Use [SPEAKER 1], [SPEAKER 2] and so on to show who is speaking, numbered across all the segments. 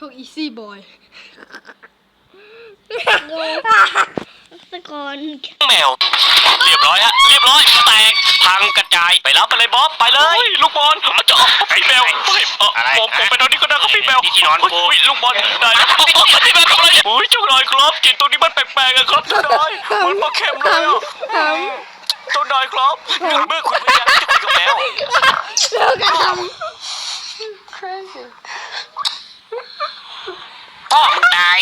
[SPEAKER 1] พวกอีซี่บอย
[SPEAKER 2] ตะกอน
[SPEAKER 3] แมว เรียบร้อยฮะ เรียบร้อย แตกพังกระจาย ไปรับไปเลยบ๊อบ ไปเลย ลูกบอลจะออกพี่แมวเฮ้ยเออผมผมไปนอนนี่ก็ได้ครับพี่แมว
[SPEAKER 4] นี่ที่นอนกู
[SPEAKER 3] เฮ้ยลูกบอลได้แล้วพี่แมวทำอะไรเนี่ยโอ้ยเจ้านายครับกลินตรงนี้มันแปลกๆอะครับเจ้านายมันมาเค็มเลยอะ
[SPEAKER 1] ท
[SPEAKER 3] เจ้านายครับเมื่อคุณพยายามที่จะคุยกับแมว
[SPEAKER 1] เลิกกันท
[SPEAKER 4] พ่อมึงตาย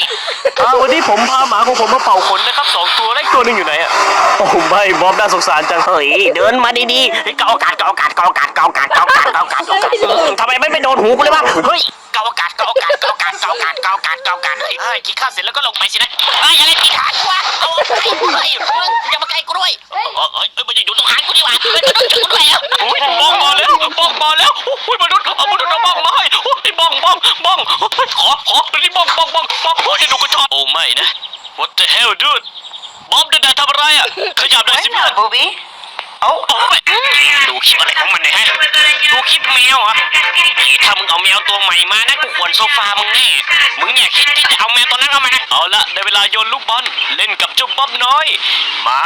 [SPEAKER 3] อ่าวันนี้ผมพาหมาของผมมาเป่าขนนะครับสองตัวและอีกตัวหนึงอยู่ไหนอะโอ้ไม่บ๊อบน่าสงสารจัง
[SPEAKER 4] เฮ้ยเดินมาดีๆเฮ้ยเกาอากาศเกาอากาศเกาอากาศเกาอากาศเกาอากาศเกาอากาศเกาอากาศอืมทำไมไม่ไปโดนหูกูเลยวะเฮ้ยเกาอากาศเกาอากาศเกาอากาศเกาอากาศเกาอากาศเกาอากาศเฮ้ยเฮ้ยกินข้าวเสร็จแล้วก็ลงไปสินะเฮ้ยอะไรตีขากูวะเอาเฮ้ยเฮ้ยมึงอย่ามาใกล้กูด้วยเฮ้ยเฮ้ยเฮ้ยมันจะอยู่ตรงหางกูดีกว่าเฮ้ยมันต้องถึงกูด้วยแล้ว
[SPEAKER 3] โอ้ยบ้องมาแล้วบ้องมาแล้วโอ้ยมนุษย์ องบ้องโอ้ยขอขอนี่บ้องบ้องบ้องบ้องโอ้ยดูกระชอนโอ้ไม่นะ What the hell dude บ๊อบเดินทำอะไรอะขยับหน่อยสิเพื่อน
[SPEAKER 4] บูบี้เอาเอาไปดูคลิปอะไรของมันเนี่ยฮะดูคลิปแมวเหรอะถ้ามึงเอาแมวตัวใหม่มานะกูขวนโซฟามึงแน่ มึงเนี่ยคิดที่จะเอาแมวตัวนั้นเข้ามานะ
[SPEAKER 3] เอาละในเวลาโยนลูกบอลเล่นกับเจ้าบ๊อบน้อย มา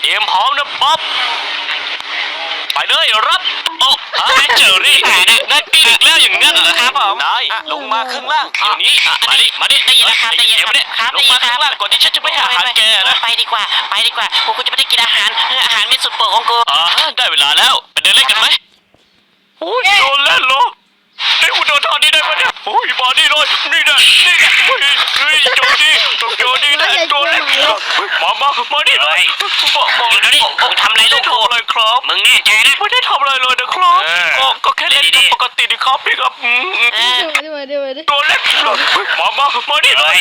[SPEAKER 3] เตรียมพร้อมนะบ๊อบ ไปเลยรับโอ้ฮะเจอรี่ได้ปีกอีกแล้วอย่างงั้นเหรอครับผมได้ลงมาข้างล่างเดี๋ยวนี้อะมาดิมาดิ
[SPEAKER 4] ได้ยินแล้วครับได้ยิน
[SPEAKER 3] เดี๋ยวมาดิ
[SPEAKER 4] ครับ
[SPEAKER 3] ลงมาข้างล่างก่อนที่ฉันจะไปหาอาหารแกนะ
[SPEAKER 4] ไปดีกว่าไปดีกว่ากูกูจะไม่ได้กินอาหารเอออาหารไม่สุดโปรดของกู
[SPEAKER 3] อ่าได้เวลาแล้วไปเดินเล่นกันไหมโอ้ยโดนเล่นเหรอไอ้ยกูโดนทอดนี้ได้ปะเนี่ย โอ้ยมาดิเลยนี่นะนี่นะเฮ้ยเฮ้ยโจดีต้องโจดีนะโดนเล่นเฮ้ยมามามาดิเลยมามา
[SPEAKER 4] เดี๋ยวนี้มึงทำอะไรลูก
[SPEAKER 3] ทำ
[SPEAKER 4] กู
[SPEAKER 3] อะไรครับ
[SPEAKER 4] มึงแน่ใจนะ
[SPEAKER 3] ไม่ได้ทำอะไรเลย กันปกตินี่ครับพี่ครับอืมอืม
[SPEAKER 4] เออำ
[SPEAKER 1] เดี๋ยวมาเดี๋ยวมาเดี๋ยว
[SPEAKER 3] โดนเล่นเลยเฮ้ยมามามาดิเลย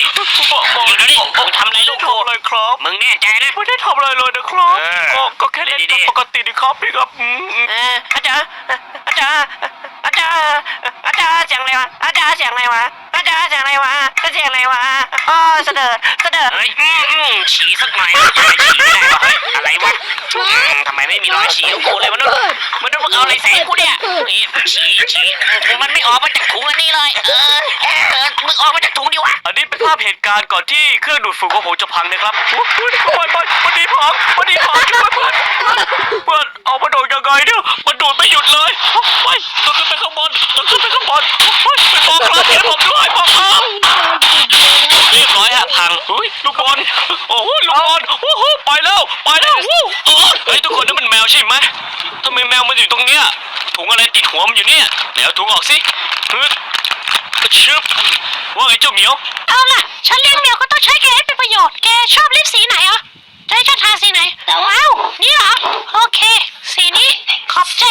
[SPEAKER 3] มามา
[SPEAKER 4] เดี๋ยวนี้มึงทำอะไรลูก
[SPEAKER 3] ทำ
[SPEAKER 4] กู
[SPEAKER 3] อะไรครับ
[SPEAKER 4] มึงแน่ใจนะ
[SPEAKER 3] ไม่ได้ทำอะไรเลยนะครับ
[SPEAKER 4] เออ
[SPEAKER 3] ก็ก็แค่เล่น
[SPEAKER 4] ดี
[SPEAKER 3] กัน
[SPEAKER 4] ๆ
[SPEAKER 3] ปกตินี่ครับพี่ครับอืมอืม
[SPEAKER 4] เอออาจารย์อาจารย์อาจารย์อาจารย์เสียงอะไรวะอาจารย์เสียงอะไรวะอาจารย์เสียงอะไรวะ เสียงอะไรวะอ๋อเสด็จเสด็จเฮ้ยอืมอืมฉี่สักหน่อยทำไมฉี่ไม่ได้วะเฮ้ยอะไรวะอืมทำไมไม่มีรอยฉี่ของกูเลยมนุษย์มนุษย์มึงเอาอะไรใส่ให้กูเนี่ยนี่ฉี่ฉี่มันไม่ออกมาจากถุงอันนี้เลยเออเออมึงออกมาจากถุงดิวะ
[SPEAKER 3] อันนี้เป็นภาพเหตุการณ์ก่อนที่เครื่องดูดฝุ่นของผมจะพังนะครับโอ้ยไปไปมันดีพังมันดีพังช่วยเพื่อนเพื่อนเอามาโดดยังไงเนี่ย ทำไมแมวมันอยู่ตรงเนี้ยถุงอะไรติดหัวมันอยู่เนี่ยเดี๋ยวถุงออกสิเฮ้ยชึบว่าไงเจ้าเหมียว
[SPEAKER 2] เอาล่ะ ฉันเลี้ยงแมวก็ต้องใช้แกให้เป็นประโยชน์ แกชอบลิปสีไหนอะจะให้ฉันทาสีไหนว้าวนี่เหรอ โอเค สีนี้ ขอบใจ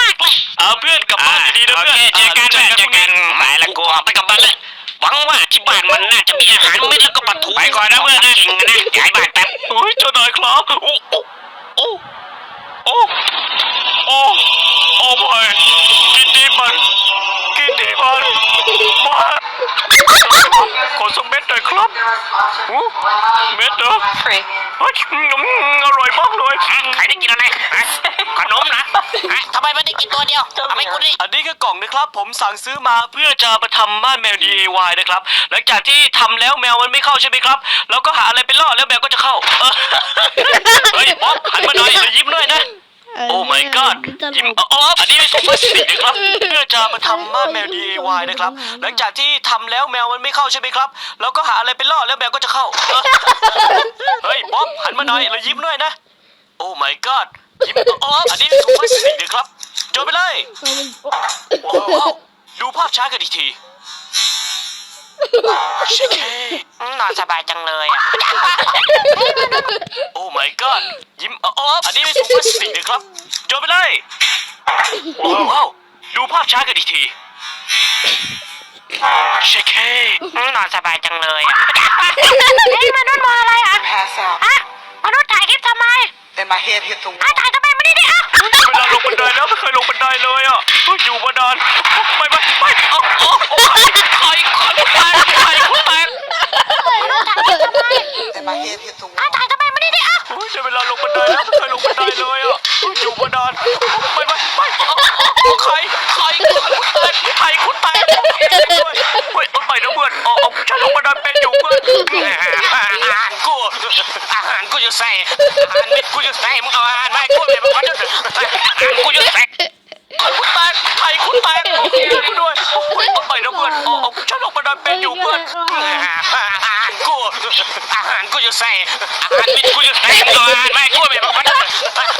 [SPEAKER 2] มากๆเลย
[SPEAKER 3] เอาเพื่อนกลับบ้านดีๆนะ
[SPEAKER 4] โอ
[SPEAKER 3] เพื่อน
[SPEAKER 4] เคเจอกันเพื่อนเจอกันไปแล้วกูออกไปกลับบ้านแล้วหวังว่าที่บ้านมันน่าจะมีอาหารเม็ดแล้วก็ปลาทูไปก่อนนะเพื่อนนะเก่งนะย้ายบ้านแป๊บ
[SPEAKER 3] โอ้ยเจ้านายครับโอ้โอ้ โอ้โอ้โอ้โอ้ไม่กินดีมันกินดีมันมาขอสักเม็ดหน่อยครับอู้เม็ดเหรอ เฮ้ยอืมอร่อยมากเลย
[SPEAKER 4] ใครได้กินอะไรฮะขนมนะฮะทำไมไม่ได้กินตัวเดียวทำไมกูได้
[SPEAKER 3] อันนี้คือกล่องนะครับ ผมสั่งซื้อมาเพื่อจะมาทำบ้านแมว DIY นะครับ หลังจากที่ทำแล้วแมวมันไม่เข้าใช่ไหมครับ เราก็หาอะไรไปล่อแล้วแมวก็จะเข้า เออ เฮ้ยบ๊อบหันมาหน่อยแล้วยิ้มด้วยนะ โอ้ my god ยิ้มอ๋ออันนี้เป็นถุงพลาสติกนะครับเพื่อจะมาทำบ้านแมว DIY นะครับ หลังจากที่ทำแล้วแมวมันไม่เข้าใช่ไหมครับเราก็หาอะไรไปล่อแล้วแมวก็จะเข้าเออเฮ้ยบ๊อบหันมาหน่อยแล้วยิ้มด้วยนะ โอ้ my god ยิ้มอ๋ออันนี้เป็นถุงพลาสติกนะครับโยนไปเลยว้าวดูภาพช้ากันอีกทีเชคเค
[SPEAKER 4] อืม นอนสบายจังเลยอะ
[SPEAKER 3] โอ้ my god ยิ้มอ๋ออันนี้เป็นถุงพลาสติกนะครับโยนไปเลยว้าวดูภาพช้ากันอีกทีเชคเค
[SPEAKER 4] อืมนอนสบายจังเลยอะ
[SPEAKER 2] เฮ้ยมนุษย์มองอะไรอะ
[SPEAKER 5] pass out.
[SPEAKER 2] ฮะมนุษย์ถ่ายคลิปทำไม
[SPEAKER 5] Then my head hit the
[SPEAKER 2] อะ
[SPEAKER 5] wall.
[SPEAKER 2] ถ่ายทำไมไม่ได้ดิอะ
[SPEAKER 3] เวลาลงบันไดแล้วไม่เคยลงบันไดเลยอะอยู่มานานไม่ไม่ไม่เอา
[SPEAKER 2] ไปเฮ็ด
[SPEAKER 5] เฮ็ดถุง
[SPEAKER 2] อ้า
[SPEAKER 5] ว
[SPEAKER 2] ถ่ายทำไมมานี่ดิอะ
[SPEAKER 3] เฮ้ยเดี๋ยวเวลาลงบันไดแล้วไม่เคลงบันไดเลยอะอยอยู่บนดไปไปไปใครใครเพื่อนใครคุณตายด้วยเฮ้ยมันไปนะเพื่อนเอาเอาฉันลงบันไดเป็นอยู่เพื่อนอาาร
[SPEAKER 4] กูอาารกูจะใส่อาารเม็ดกูจะใส่มึงเอาอาหารมาให้กูเลยมึ
[SPEAKER 3] คุณแตกโอเคกูด้วยโอ้ยไปนะเพื่อนเอาเอาฉันออกมาดันเป็นอยู่เพื่อน
[SPEAKER 4] อาหารกูอาหารกูจะใส่อาหารเม็ดกูจะใส่มึงเอาอาหารมาให้กูเลยมึงมาด้วย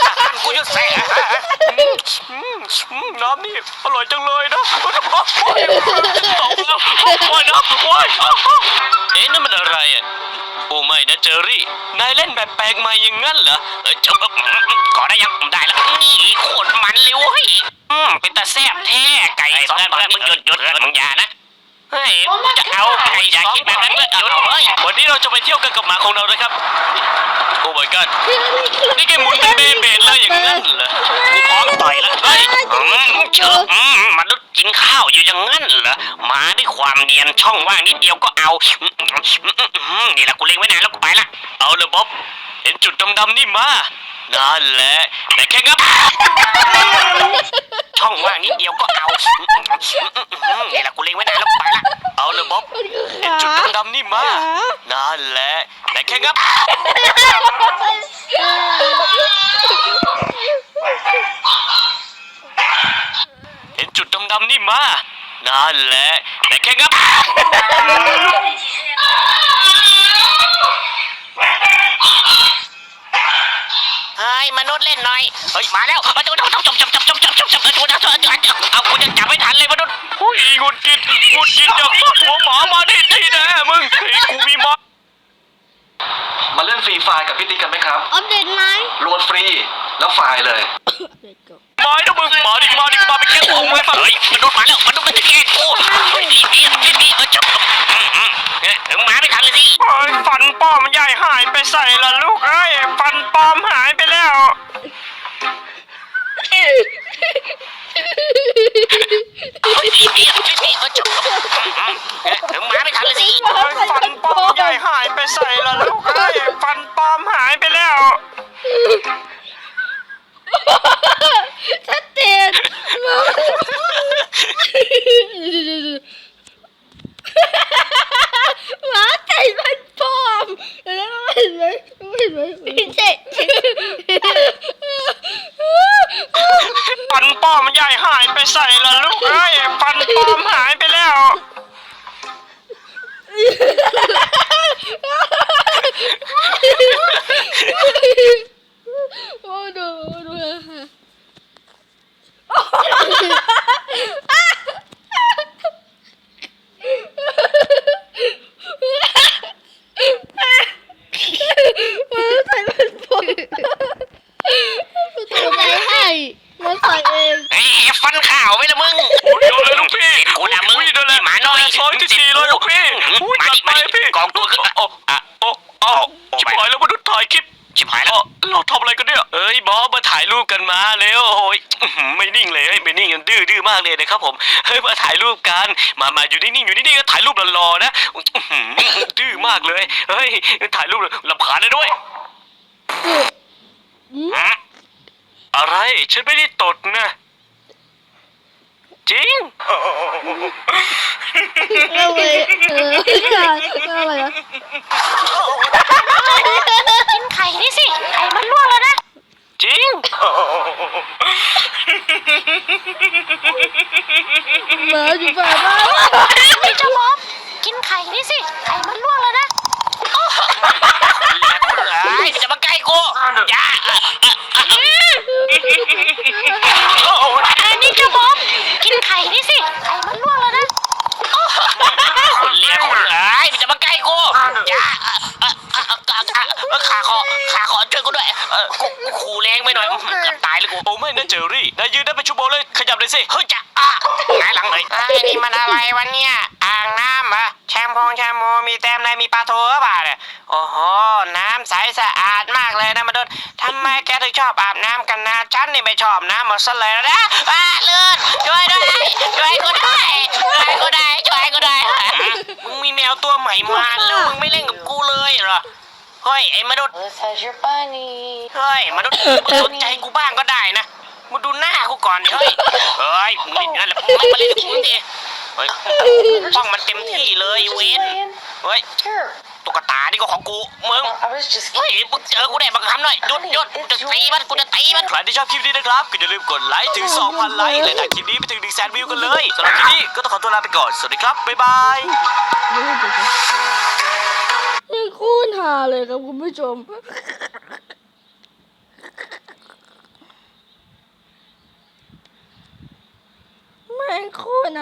[SPEAKER 4] อาหารกูจะใส่
[SPEAKER 3] อืมอืมน้ำนี่อร่อยจังเลยนะโอ้ยโอ้ยโอ้ยนะโอ้ยเอ๊ะนั่นมันอะไรอะโอ้ไม่นะเจอรี่ นายเล่นแบบแปลกใหม่อย่างงั้นเหรอ
[SPEAKER 4] เออเจ้าก่อนได้ยังได้แล้วนี่โคตรมันเลยเว้ย อืมเป็นตาแซ่บแท้ไก่สองตัวมึงหยุดหยุดมึงอย่านะเฮ้ยจะเอาไก่อย่าคิดแบบนั้นเพื่อนหยุดเฮ้ย
[SPEAKER 3] วันนี้เราจะไปเที่ยวกันกับหมาของเรานะครับโอ้ my god นี่แกหมุนเป็นเบเบดเลยอย่างนั้นเหรอ
[SPEAKER 4] พร้อมต่อยแล้วเฮ้ยอืมเชื่ออืมมนุษย์กินข้าวอยู่อย่างนั้นเหรอมาด้วยความเนียนช่องว่างนิดเดียวก็เอาอืมอืมอืมอืมนี่แหละกูเล็งไว้นานแล้วกูไปละ
[SPEAKER 3] เอาเลยบ๊อบ เห็นจุดดำๆนี่มานั่นแหละแต่แค่งับ
[SPEAKER 4] ช่องว่างนิดเดียวก็เอาอืมอืมอืมนี่แหละกูเล็งไว้นานแล้วไปละ
[SPEAKER 3] เอาเลยบ๊อบเห็นจุดดำๆนี่มานั่นแหละแต่แค่งับเห็นจุดดำๆนี่มานั่นแหละแต่แค่งับ
[SPEAKER 4] เฮ้ยม นุษย์เล่นหน่อย เฮ้ย มาแล้วมาดูดูดูจับจับจับจับจับจับจับดูนะเธอเอากูจะจับไม่ทันเลยมนุษย์
[SPEAKER 3] อุ้ยงุดกิดงุดกิดจากหัวหมามาดิทีแน่มึงไอ้กูมีมา
[SPEAKER 6] มาเล่นฟรีไฟล์กับพี่ติ๊กกันไหมครับ
[SPEAKER 1] อัปเดตไหม
[SPEAKER 6] โหลดฟรีแล้วไฟล์เลย
[SPEAKER 3] ม้นะมึงมาดิมาดิมาไปแค่ของไว้ฝัง
[SPEAKER 4] เฮ้ยมนุษย์มาแล้วมนุษย์มันจะแกล้งกูเฮ้ยดีดีดีดีเออจับอืมอืมเฮ้ยมึงมาไม่ทันเลยสิ
[SPEAKER 3] เฮ้ยฟันป้อมใหญ่หายไปใส่ละลูกเอ้ยฟันปลอมหายไปแล้ว
[SPEAKER 4] เฮ้ยดีดีดีดีเออจับอืมอืมเฮ้ยมึงมาไม่ทันเลยสิ
[SPEAKER 3] เฮ้ยฟันปลอมใหญ่หายไปใส่ละลูกเอ้ยฟันปลอมหายไปแล้ว
[SPEAKER 1] ชัดเจนหมาไก่มันปลอมแล้วเห็นไหมเห็นไหมเจ๊
[SPEAKER 3] ฟันปลอมใหญ่หายไปใส่ละลูกเอ้ยฟันปลอมหายไปแล้ว
[SPEAKER 1] โอ้ดูดูมันใส่มันปวดมันตัวใจให้มันใส่เอง
[SPEAKER 4] เฮ้ยฟันข่าวไหมล่ะมึง
[SPEAKER 3] อุ้ยโดนเลยลูกพี่
[SPEAKER 4] เห็นกูนะมึง
[SPEAKER 3] อุ้ยโดนเลย
[SPEAKER 4] หมาน้อย
[SPEAKER 3] ซอยที่สี่เลยลูกพี่อุ้ย
[SPEAKER 4] มา
[SPEAKER 3] จัด
[SPEAKER 4] ดิ
[SPEAKER 3] ไป รูปกันมาแล้วโอ้ยอื้อหือไม่นิ่งเลยเฮ้ยไม่นิ่งกันดื้อดื้อมากเลยนะครับผมเฮ้ยมาถ่ายรูปกันมามาอยู่นิ่งๆอยู่นิ่งๆก็ถ่ายรูปรอๆนะอื้อหือดื้อมากเลยเฮ้ยถ่ายรูปลำคาญเลยด้วยอะไรฉันไม่ได้ตดนะจริง
[SPEAKER 1] เอาไว้เออเอาไว้นะ
[SPEAKER 2] กินไข่นี่สิ ไข่มันลวกแล้วนะ
[SPEAKER 3] จริง
[SPEAKER 1] หมาอยู่ฝ่าบ้น
[SPEAKER 2] นี่เจ้าบ๊อบกินไข่นี่สิ ไข่มันลวกแล้วนะ
[SPEAKER 4] เฮ้ยจะมาใกล้กูอย่า
[SPEAKER 2] อันนี้เจ้าบ๊อบกินไข่นี่สิ ไข่มันลวกแล้วนะ
[SPEAKER 4] เลี้ยงเอ้ยจะมาใกล้กูอย่าขาคอขาคอช่วยกูด้วยกูขู่แรงไปหน่อยเกือบตายเลยกู
[SPEAKER 3] โอ้ไม่นะเจอรี่นายยืนได้เป็นชั่วโมง เลยขยับเลยสิ
[SPEAKER 4] เฮ้ยจะอะหงายหลังเลยไอ้นี่มันอะไรวะเนี่ย อ่างน้ำเหรอแชมพงแชมโมมีแต้มในมีปลาโถหรือเปล่าเนี่ย โอ้โห น้ำใสสะอาดมากเลยนะมาดนทำไมแกถึงชอบอาบน้ำกันนะฉันนี่ไม่ชอบน้ำหมดซะเลยนะอะเลื่อนช่วยด้วยช่วยกูด้วยช่วยกูด้วยช่วยกูด้วยมึงมีแมวตัวใหม่มาแล้วมึงไม่เล่นกับกูเลยเหรอเฮ้ยไอ้มนุษย์
[SPEAKER 7] This has your bunny.
[SPEAKER 4] เฮ้ยมนุษย์มึงสนใจกูบ้างก็ได้นะ มึงดูหน้ากูก่อนดิเฮ้ย เฮ้ย มึงเล่นอย่างนั่นแหละมึงไม่มาเล่นกับกูดิเฮ้ยป้องมันเต็มที่เลยเวน
[SPEAKER 7] Playing?
[SPEAKER 4] เฮ้ย
[SPEAKER 7] Sure.
[SPEAKER 4] ตุ๊กตานี่ก็ของกู มึงเฮ้ย มึงเจอกูได้บังคับหน่อยหยุดหยุดกูจะตีมัน กูจะตีมัน
[SPEAKER 3] ใครที่ชอบคลิปนี้นะครับก็อย่าลืมกดไลค์ถึง 2,000 ไลค์และถ้าคลิปนี้ไปถึง1 0 0 0 0แสนวิวกันเลยสำหรับคลิปนี้ก็ต้องขอตัวลาไปก่อน สวัสดีครับ บ๊ายบาย
[SPEAKER 1] ยังโคูณหาเลยครับคุณผู้ชม 太酷了。